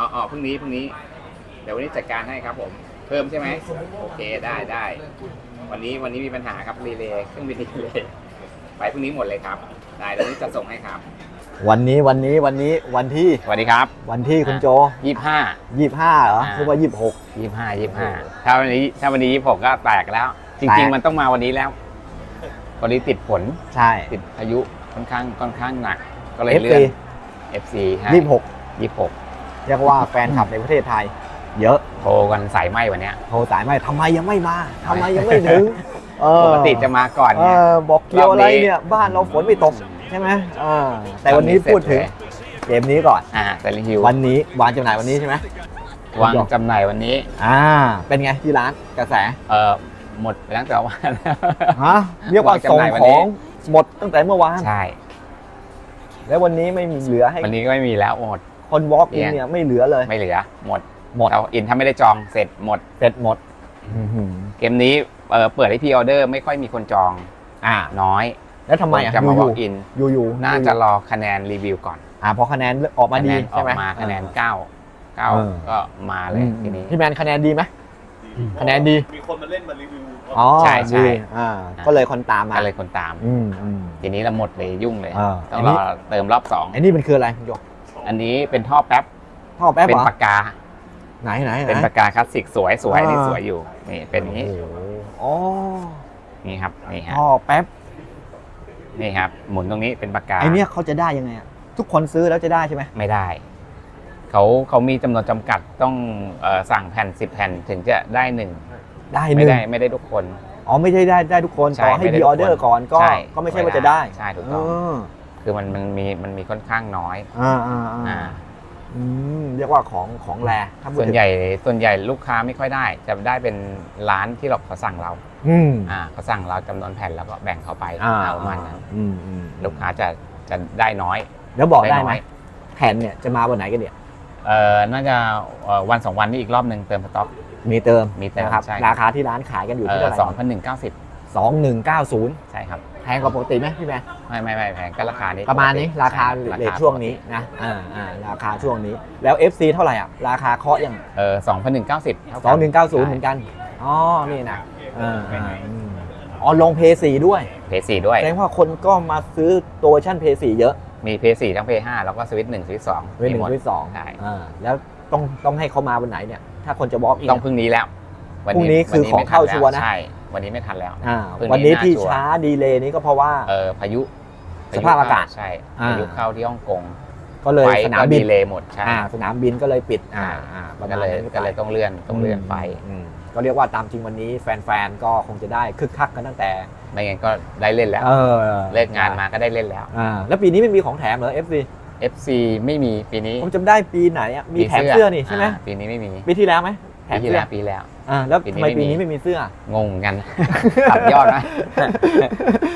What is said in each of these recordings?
อ๋ออ๋อพรุ่งนี้พรุ่งนี้ เดี๋ยววันนี้จัดการให้ครับผม เพิ่มใช่ไหมโอเคได้ได้วันนี้วันนี้มีปัญหาครับรีเลย์เครื่องบินรีเลย์ไปพรุ่งนี้หมดเลยครับ ได้เดี๋ยววันนี้จะส่งให้ครับ วันนี้วันนี้วันนี้วันที่สวัสดีครับ วันที่คุณโจยี่ห้ายี่ห้าเหรออ่าคือว่ายี่หกยี่ห้ายี่ห้าถ้าวันนี้ถ้าวันนี้ยี่หกก็แตกแล้วจแตริงกๆมันต้องมาวันนี้แล้ววันนี้ติดฝนใช่ติดพายุค่อนข้างค่อนข้างหนัก ก็เลยเอฟเลื่อซีน FC ให้ยี่หกยี่หก เรียกว่าแฟนคลับในประเทศไทย เยอะโทรกันสายไหมวันเนี้ยโทรสายไม่ทำไมยังไม่มาทำไมยังไม่ถึงเออปกติจะมาก่อนเอเนี่ย อบอกเกี่ยวอะไรรอบนี้เนี่ย บ้านเราฝนไม่ตกใช่ไหมเออแต่วันนี้พูดถึงเกมนี้ก่อน อ่าแต่ลิฮิววันนี้วางจำหน่ายวันนี้ใช่ไหม วางจำหน่ายวันนี้ อ่า เป็นไงที่ร้านกระแส เออหมดไปตั้งแต่วัน ฮะเรียกว่าวางจำส่งหน่ายวันขนี้ องหมดตั้งแต่เมื่อวาน ใช่ แล้ววันนี้ไม่มีเหลือให้วันนี้ก็ไม่มีแล้วหมด คนวอล์กอินเนี่ยเนี่ยไม่เหลือเลย ไม่เหลือ หมด หมดเราอินถ้าไม่ได้จองเสร็จหมด เสร็จหมดอื้อหือเกมนี้เออเปิดให้พีออเดอร์ไม่ค่อยมีคนจอง อ่า น้อย แล้วทำไมอะจะมาอวยู่อล์กอินๆอยู่อยู่ๆน่าจะรอคะแนนรีวิวก่อน อ่าพอคะแนนออกมาคะดีแนนอใช่อกไหมมาคะแนนอ่า9 9เออก็มาเลยทีนี้พี่แมนคะแนนดีไหมคะแนนดี มีคนมาเล่นมารีวิวอ๋อใช่ใช่ดีอ่าก็เลยคนตามมาก็เลยคนตามอืมอืมทีนี้เราหมดเลยยุ่งเลยอ่าต้องอันนี้รอเติมรอบสองไอ้นี่มันคืออะไรคุณโยก อันนี้เป็นท่อแป๊บท่อแป๊บเป็เหนรอปากกา ไหนไหนไหน เป็นปากกาคลาสสิกสวยสวยอ่า นี่สวยอยู่นี่เป็นอย่างนี้โอ้โหอ๋อนี่ครับนี่ฮะท่อแป๊บนี่ครับ หมุนตรงนี้เป็นปากกาไอเนี้ยเขาจะได้ยังไงอะทุกคนซื้อแล้วจะได้ใช่ไหมไม่ได้เขาเขามีจำนวนจำกัดต้องเอ่อสั่งแผ่นสิบแผ่นถึงจะได้หนึ่งได้หไม่นึ่งได้ไม่ได้ทุกคน อ๋อไม่ได้ได้ได้ทุกคนใช่ต่อให้ไม่ได้ดีทุอกอเดอร์คนก่อนก็ใช่ก็ไม่ใช่ว่าจะได้ใช่ถูกต้องเออ คือมันมันมีมันมีค่อนข้างน้อยอ่าอ่าอ่าอ่าอืมเรียกว่าของของแรถ้าพูดส่วนถึงใหญ่ส่วนใหญ่ลูกค้าไม่ค่อยได้ จะได้เป็นร้านที่เราเขาสั่งเราอืมอ่าเขาสั่งเราจำนวนแผ่นแล้วก็แบ่งเขาไปอ่าเอาประมาณนั้นอืมอืมลูกค้าจะจะได้น้อย แล้วบอกได้ไหมน้อย แผ่นเนี่ยจะมาวันไหนกันเนี่ย เอ่อน่าจะเอ่อวันสองวันนี้อีกรอบหนึ่งเติมสต็อก มีเติมมีเติมนะครับ ใช่ ราคาที่ร้านขายกันอยู่เอ่ที่อเท่าไหร่สองพันหนึ่งเก้าสิบ สองหนึ่งเก้าศูนย์ใช่ครับ แพงกว่าปกติไหมพี่แม่ไม่ไม่ไม่แพงก็ราคานี้ประมาณนี้ปกติราคาใเลทช่วงนี้นะอ่าอ่าราคาช่วงนี้แล้ว FC เท่าไหร่อะ ราคาเคาะยังเออสองพันหนึ่งเก้าสิบสองหนึ่งเก้าศูนย์เหมือนกัน อ๋อ นี่นะอ่าอ่าอืมอ๋อลงเพย์สี่ด้วยเพย์สี่ด้วยแสดงว่าคนก็มาซื้อตัวเวอร์ชั่นเพย์สี่เยอะมีเพย์สี่ทั้งเพย์ห้าแล้วก็สวิตหนึ่งสวิตสองเวทหนึ่งเวทสองใช่อ่าแล้วต้องต้องให้เขามาวันไหนเนี่ย ถ้าคนจะบล็อกอีกต้องพรุ่งนี้แล้วพรุ่งนี้คือของเข้าชัวร์นะใช่ วันนี้ไม่ทันแล้วอ่าพรุ่งนี้วันนี้น่าที่ชัวร์ช้าดีเลย์นี้ก็เพราะว่า เออพายุสภาพอากาศใช่อ่า พายุเข้าที่ฮ่องกงก็เลยไฟสนามก็บิดีนเลยหมดใช่อ่าสนามบินก็เลยปิดอ่าใช่อ่าประก็มาณเลยนั้นก็เลยต้องเลื่อนต้องเลื่อนไฟอืมก็เรียกว่าตามจริงวันนี้แฟนๆก็คงจะได้คึกคักกันตั้งแต่ไม่งั้นก็ได้เล่นแล้ว เออเลิกงานมาก็ได้เล่นแล้ว อ่าแล้วปีนี้ไม่มีของแถมเหรอ FC FC ไม่มีปีนี้ผมจำได้ปีไหนอะมีแถมเสื้อนี่ใช่ไหมาปีนี้ไม่มีปีที่แล้วไหมแถปีมที่เสื้อ แล้วปีแล้ว อ่าแล้วปีนี้ทำไมไม่ปีมีนี้ไม่มีเสื้อ งงเหมือนกัน ตัดยอดนะ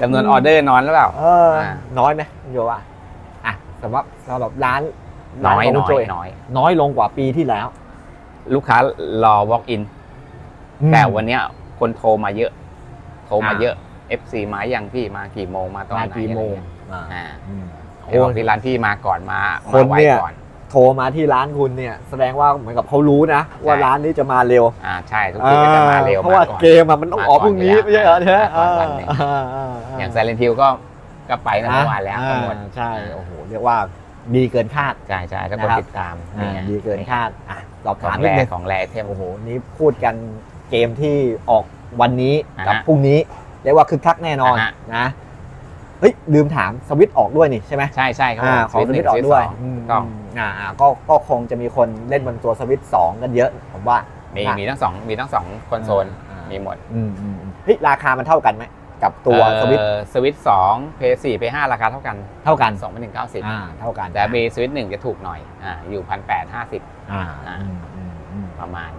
จำนวนออเดอร์น้อยหรือเปล่าเอออ่าน้อยไหมคุณโยว่าอะสำหรับสำหรับร้านน้อยร้าขงน้คุณอยโจน้อย น้อยลงกว่าปีที่แล้ว ลูกค้ารอ walk in แต่วันเนี้ยคนโทรมาเยอะ โทรมาอ่าเยอะ FC มายังพี่มากี่โมงมาตอนไหมานกี่โมงอะไรเงี้ยอ่าอ่าอืมเดี๋ยวบอกที่ร้านพี่มาก่อนมาคมานไวเนี่ยก่อน โทรมาที่ร้านคุณเนี่ยแสดงว่าเหมือนกับเขารู้นะ ว่าใช่ร้านนี้จะมาเร็วอ่าใช่ทุกทีก็จะมาเร็วเพราะว่าก่อนเกมอะมันต้องออกพรุ่งนี้มาก่อนไม่ใช่เหรออยู่ใช่ไหมแล้วมาก่อนวันหนึ่งอ่าอ่าอย่าง Silent Hill ก็ก็ไปตั้งแต่เมื่อวานแล้วก็หมดอ่าใช่โอ้โหเรียกว่าดีเกินคาดใช่ใช่ถ้าคนะนครับติดตามอ่านี่ไงดีเกินคาดอะสอบขอถามงนิแรดนึงของแรเทมโอ้โหนี่พูดกันเกมที่ออกวันนี้อ่าฮะกับพรุ่งนี้เรียกว่าคึกคักแน่นอนอ่าฮะนะ เฮ้ยลืมถามสวิตช์ออกด้วยนี่ใช่ไหมใช่ใช่ครับอ่าผมของสวิตช์ออกหนึ่ด้วยสองอืมต้องอ่าอ่าก็ก็คงจะมีคนเล่นบนตัวสวิตช์สองกันเยอะ ผมว่ามีนะมีทั้งสองมีทั้งสองคอนโซลอ่ามีหมดอืมอืมอืมเฮ้ยราคามันเท่ากันไหมกับตัวสวิตช์เอ่อสวิตสองเพย์สี่เพย์ห้าราคาเท่ากันเท่ากันสองพันหนึ่งเก้าสิบอ่าเท่ากันแต่เบสวิตหนึ่งจะถูกหน่อยอ่าอยู่พันแปดห้าสิบอ่าอ่าอืมอืมอืมประมาณ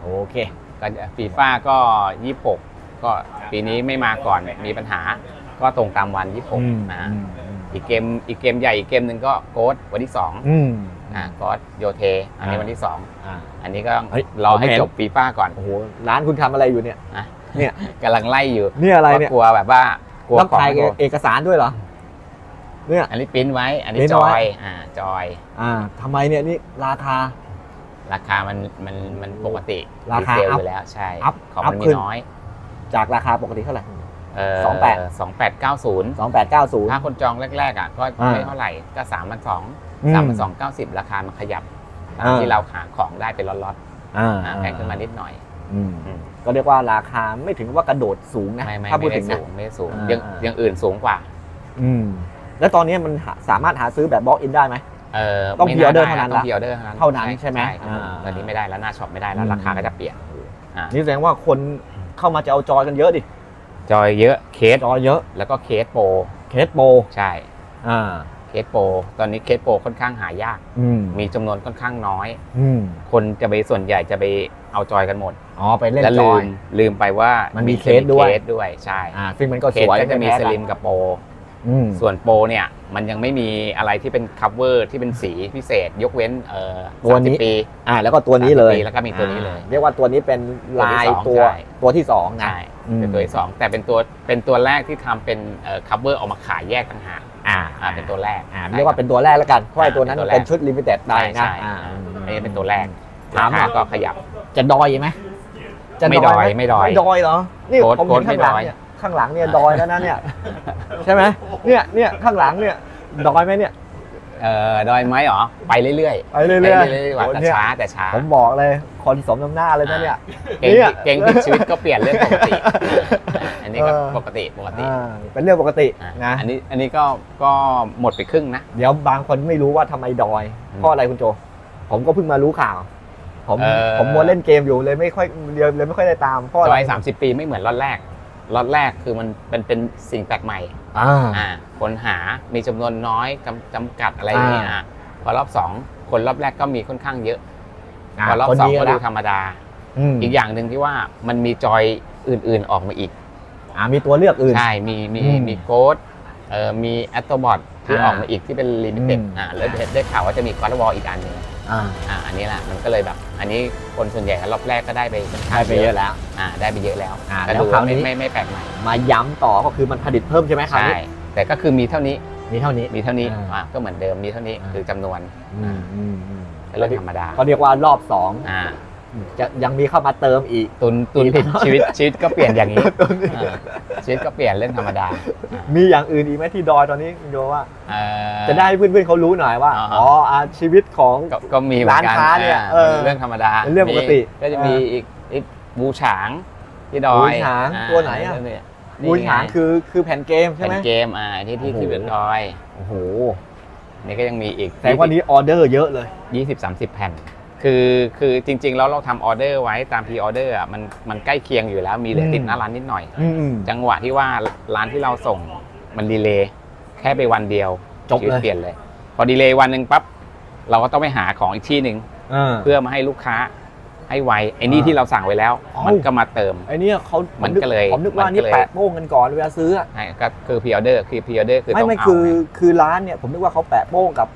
โอเคก็ฟีฟ่าก็ยี่หกก็ปีนี้ไม่มาก่อนมีปัญหา ก็ตรงตามวันยี่หกอืมนะอืมอืมอีกเกมอีกเกมใหญ่อีกเกมหนึ่งก็โกดวันที่สองอืมอ่าโกดโยเท อันนี้อ่าวันที่สองอ่าอันนี้ก็เฮ้ยรอให้ผมเห็นจบฟีฟ่าก่อนโอ้โหร้านคุณทำอะไรอยู่เนี่ยนะเนี่ยกำลังไล่อยู่นี่อะไรเนี่ยพาะกลัวแบบว่ากลัวต้องของถ่ายไม่ครบเอกสารด้วยเหรอเนี่ยอันนี้ปริ้นไว้ อันนี้ปริ้นจเอาอไว้ยอ่าจอย อ่าทำไมเนี่ยนี่ราคา ราคามันมันมันปกติราคาดีเซลอัพอยู่แล้วใช่อัพของอัมัพนมีขึ้นน้อย จากราคาปกติเท่าไหร่เออ สองแปดสองแปดเก้าศูนย์สองแปดเก้าศูนย์ถ้าคนจองแรกๆอะก็อ่าไม่เท่าไหร่ก็สามพันสองอืมสามพันสองเก้าสิบราคามันขยับตามอ่าที่เราหาของได้เป็นล็อตอ่าๆอ่าแพงขึ้นมานิดหน่อยอืมอืมก็เรียกว่าราคาไม่ถึงว่ากระโดดสูงนะไม่ไม่ถ้าพูไม่ดได้ถึงสูนะงไม่ได้สูงอ่ายังอ่ายังอื่นสูงกว่า อืมแล้วตอนนี้มันหาสามารถหาซื้อแบบบล็อกอินได้ไหมเออต้องไม่ pre-order ได้เท่านั้นต้องละพ r ออเดอร์เท่านั้นเท่านั้นใช่ไหมครับผมอ่าตอนนี้ไม่ได้แล้วหน้าช็อปไม่ได้แล้วอืมราคาก็จะเปลี่ยนอ่านี่แสดงว่าคนเข้ามาจะเอาจอยกันเยอะดิ จอยเยอะเคสจอยเยอะ แล้วก็เคสโปรเคสโปรใช่อ่าเคสโปรตอนนี้เคสโปรค่อนข้างหายาก อืมมีจำนวนค่อนข้างน้อย อืมคนจะไปส่วนใหญ่จะไปเอาจอยกันหมดอ๋อไปเล่นและจลือย มลืมไปว่ามันมีมีเคสด้วย เคสด้วยใช่อ่า ซึ่งมันก็เคสสวยก็จะมีไแพ้สกันลิมกับโปรอืมส่วนโปรเนี่ยมันยังไม่มีอะไรที่เป็นคัฟเวอร์ที่เป็นสีพิเศษ ยกเว้นเอ่อตัวนี้30ปี อ่า แล้วก็ตัวนี้เลยสามสิบปีแล้วก็มีตัวนี้เลยอ่าเรียกว่าตัวนี้เป็นลายตัตัววที่สองใช่ตัวที่สองนะใช่อืม เป็นตัวที่สองแต่เป็นตัวเป็นตัวแรกที่ทำเป็นคัฟเวอร์ออกมาขายแยกต่างหากอ่าอ่าเป็นตัวแรกอ่าเรียกว่าเป็นตัวแรกแล้วกันเพราะไอ้ตัวนั้นเป็นตัวแรกเป็นชุดลิมิเต็ดได้ใช่นะใช่อ่าอันนี้เป็นตัวแรกถามราคาว่าก็ขยับจะดอยไหมจะไม่ดอยหไม่ดอยไม่ดอยเหรอนี่โค้ดผมเห็นโค้ดข้างหลังไม่ดอยเนี่ยข้างหลังเนี่ยดอยแล้วนะเนี่ยใช่ไหมเนี่ยเนี่ยข้างหลังเนี่ยดอยไหมเนี่ย เอ่อดอยไหมเหรอ ไปเรื่อยๆ ไปเรื่อยๆไปเรื่อยๆดีกว่าโอ้แต่เนี่ย ช้าแต่ช้าผมบอกเลย คนสมน้ำหน้าเลยนะเนี่ย เก่งเนี่ย เก่งผิดชีวิตก็เปลี่ยนเรื่องปกติอันนี้ก็เออปกติปกติอ่าเป็นเรื่องปกติอะนะ อันนี้อันนี้ก็ก็หมดไปครึ่งนะ เดี๋ยวบางคนไม่รู้ว่าทำไมดอย อืมเพราะอะไรคุณโจ ผมก็เพิ่งมารู้ข่าว ผมเอ่อ ผมมัวเล่นเกมอยู่เลยไม่ค่อยเลยไม่ค่อยได้ตามเพราะอะจไรอยสามสิบปีไม่เหมือนล็อตแรก ล็อตแรกคือมันเป็นเป็นสิ่งแปลกใหม่อ่า อ่าคนหามีจำนวนน้อยจำจำกัดอะไรอย่างเงี้ยอ่าอะพอรอบสองคนรอบแรกก็มีค่อนข้างเยอะอ่าพอรอบคนสองนี้ก็แล้ดูวธรรมดา อืมอีกอย่างหนึ่งที่ว่ามันมีจอยอื่นๆออกมาอีก อ่ามีตัวเลือกอื่น ใช่ มี มี อืมมีโค้ดเอ่อมีแอตโตบอทที่อ่าออกมาอีกที่เป็นลิมิเต็ดอืม อ่าแล้วได้ได้ข่าวว่าจะมีคอร์วอลอีกอันหนึง อ่า อ่าอันนี้แหละมันก็เลยแบบ อันนี้คนส่วนใหญ่รอบแรกก็ได้ไปค่อนข้างได้ไปเยอะแล้วอ่าได้ไปเยอะแล้วอ่าก็แล้วดูคราวว่านี้ ไม่ไม่ไม่แปลกใหม่มาย้ำต่อก็คือมันผลิตเพิ่มใช่ไหมคราวใช่นี้แต่ก็คือมีเท่านี้มีเท่านี้ มีเท่านี้อ่าอ่าก็เหมือนเดิมมีเท่านี้อ่า คือจำนวนอืมอืมอืมเป็นเรื่องธรรมดาก็เรียกว่ารอบสองอ่า จะยังมีเข้ามาเติมอีก ตุนตุนอีกผิดชีวิตชีวิตก็เปลี่ยนอย่างนี้ตัวนี้อ่าชีวิตก็เปลี่ยนเรื่องธรรมดาอ่า มีอย่างอื่นอีกไหมที่ดอยตอนนี้คุณโยว่า เอ่อ จะได้ให้เพื่อนๆเขารู้หน่อยว่า อ่าอ๋ออ่าชีวิตของ ก็ก็มีเหมือนกันร้านค้าเนี่ยอ่เออเป็นเรื่องธรรมดาเป็นเรื่องปกติมีก็จะมีอีกอีกบูฉางที่ดอยบูฉางอ่ตัวไหนอะเยบูญหางคือคือแผ่นเกมใช่แผ่ไหมนเกมอ่าที่ที่โอ้โห ที่เป็นดอยโอ้โหนี่ก็ยังมีอีกแต่ว่านี้ออเดอร์เยอะเลย ยี่สิบสามสิบแผ่น คือคือจริง ๆ แล้วเราทำออเดอร์ไว้ตามพีออเดอร์อะมันมันใกล้เคียงอยู่แล้วมีเหลือติดอืมหน้าร้านนิดหน่อยอืม จังหวะที่ว่าร้านที่เราส่งมันดีเลย์แค่ไปวันเดียวจบเลย ชีวิตเปลี่ยนเลย พอดีเลย์วันหนึ่งปั๊บเราก็ต้องไปหาของอีกที่หนึ่งอ่า เพื่อมาให้ลูกค้าให้ไวไอ้นี่อ่าที่เราสั่งไว้แล้ว เอ้ามั มันก็มาเติม ไอเนี่ยเขามัมันก็เลยผมนึกว่ามันก็นี่เลย แปะโป้งกันก่อนเวลาซื้ออะใช่ก็คือพีออเดอร์คือพีออเดอร์คือไม่ต้องไม่เอาคือไงคือร้านเนี่ยผมนึกว่าเขาแปะโป้งกับ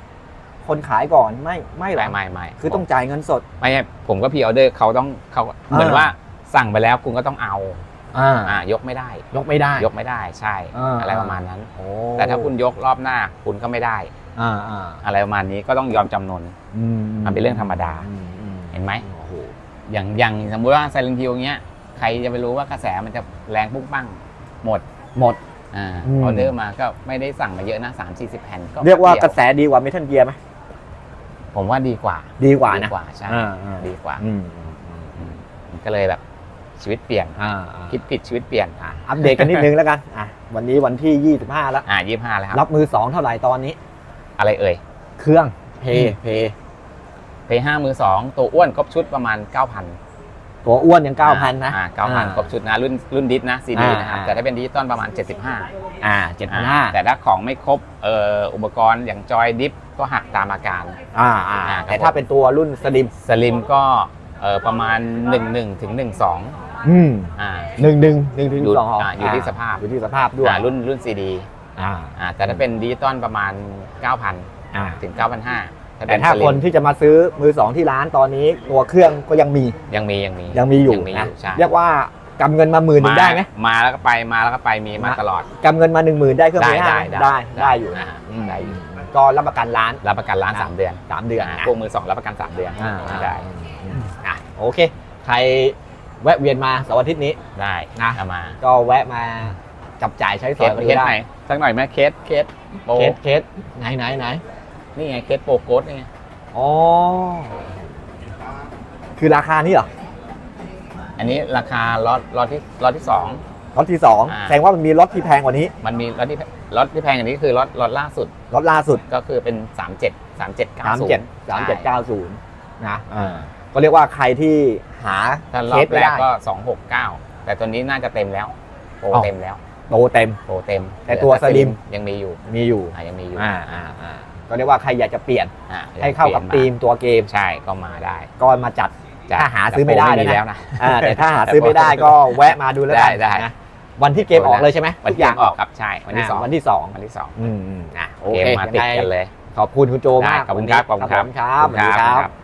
คนขายก่อนไม่ไม่หรไม่อกไม่ไม่คือต้องจ่ายเงินสด ไม่ใช่ผมก็พีออเดอร์เขาต้องเขาเหมือนว่าสั่งไปแล้วคุณก็ต้องเอาอ่าอ่ายกไม่ได้ ยกไม่ได้ ยกไม่ได้ใช่อ่าอะไรประมาณนั้นโอ้แต่ถ้าคุณยกรอบหน้าคุณก็ไม่ได้อ่าอ่าอะไรประมาณนี้ก็ต้องยอมจำนนอืมมันเป็นเรื่องธรรมดาอืมอืมเห็นไหมโอ้โหอย่างอย่างสมมุติว่าไซเลนคิวเงี้ยใครจะไปรู้ว่ากระแสมันจะแรงปุ้งปั้งหมดหมดอ่าอืมออเดอร์มาก็ไม่ได้สั่งมาเยอะนะสามสี่สิบแผ่นก็เรียกว่าแป๊บกระแสดีกว่าเมทัลเกียร์ไหม ผมว่าดีกว่าดีกว่านะดีกว่าใช่อ่าอ่า ดีกว่า อืมอืมมันก็เลยแบบชีวิตเปลี่ยน อ่าอ่าคิดผิดชีวิตเปลี่ยนอะอัปเดตกันนิดนึงแล้วกันอะวันนี้วันที่ 25 แล้ว อ่ายี่ห้าแล้วครัรับบมือ 2 เท่าไหร่ตอนนี้ อะไรเอ่ยเครื่องเพอืมเพเพย์ห้ามือสองตัวอ้วนครบชุดประมาณ9,000 ตัวอ้วนยัง 9,000 นะอ่าเก้าพันครบชุดนะรุ่นรุ่นดิสนะซีดีอ่านะครับอ่า แต่ถ้าเป็นดิจิตอลประมาณ 75อ่าอ่า7,500แต่ถ้าของไม่ครบเอ่ออุปกรณ์อย่างจอยดิฟก็หักตามอาการ อ่าอ่าอ่าแต่ถ้าเป็นตัวรุ่นสลิมสลิมก็เอ่อประมาณ 11ถึง12อืมอ่า หนึ่งหนึ่งหนึ่งถึงอยู่สองอ่าอยู่ที่สภาพ อยู่ที่สภาพด้วยอ่ารุ่นรุ่นซีดีอ่าอ่าแต่ถ้าเป็นดิจิตอลประมาณ 9,000 อ่าถึง 9,500 แต่ถ้าคนที่จะมาซื้อมือ2ที่ร้านตอนนี้ตัวเครื่องก็ยังมียังมียังมียังมีอยู่ยังมีอนะยู่ใช่เรียกว่ากำเงินมาหมื่นหนึ่งได้ไหมมาแล้วก็ไปมาแล้วก็ไปมีมามาตลอดกำเงินมาหนึ่งหมื่นได้เครื่องได้เพห้าได้ได้ได้อยู่อ่านะได้อยู่ก็รับประกันร้านรับประกันร้านนะ3เดือนสามเดือนอ่านะพวกมือสองรับประกัน3เดือนอ่าได้อะโอเค ใครแวะเวียนมาเสาร์อาทิตย์นี้ได้นะเอามา ก็แวะมาจับจ่ายใช้สเคอยสกันเคดูสได้ไหนสักหน่อยไหมเคสเคสโปรเคสเคสไหนไหนไหน นี่ไงเคสโปรโกดนี่ไงอ๋อ คือราคานี้เหรออันนี้ราคาล็อตล็อตที่ล็อตที่สองรถที่สองอ่า แสดงว่ามันมีรถที่แพงกว่านี้มันมีล็อตที่ล็อตที่แพงอันนี้คือล็อตล็อตล่าสุดรถล่าสุด ก็คือเป็น 37 37สาม90เจ็ดสามเจ็ดเก้าศูนย์นะอ่าก็เรียกว่าใครที่หาถ้ารเคอบสแรไม่กได้ ก็ 269 แต่ตัวนี้น่าจะเต็มแล้วโปรอ้าว เต็มแล้วโตเต็ม โปรเต็มแต่ตัวเหลือสลิม ยังมีอยู่ มีอยู่ อ่ายังมีอยู่ อ่าอ่าอ่า ก็เรียกว่าใครอยากจะเปลี่ยนอ่าให้เข้ากับปลี่ธียนมตัวเกมใช่ก็มาได้ก็มาจัด จ้ะถ้าหาซื้อไม่ได้แต่โปรนะแล้วนะ อ่าแต่ถ้าหาซื้อไม่ได้ก็แวะมาดูแล้วกันได้ได้นะวันที่เกมออกเลยใช่ไหมวันทุกที่อย่างออกครับใช่วันที่อ่าสองวันที่สองวันที่สองอืมอืมอะโอเกเคมมาติดยังไงกันเลย ขอบคุณคุณโจมากได้ขอบคุณครับวันนี้ขอบคุณครับครับสวัสดีครับครับ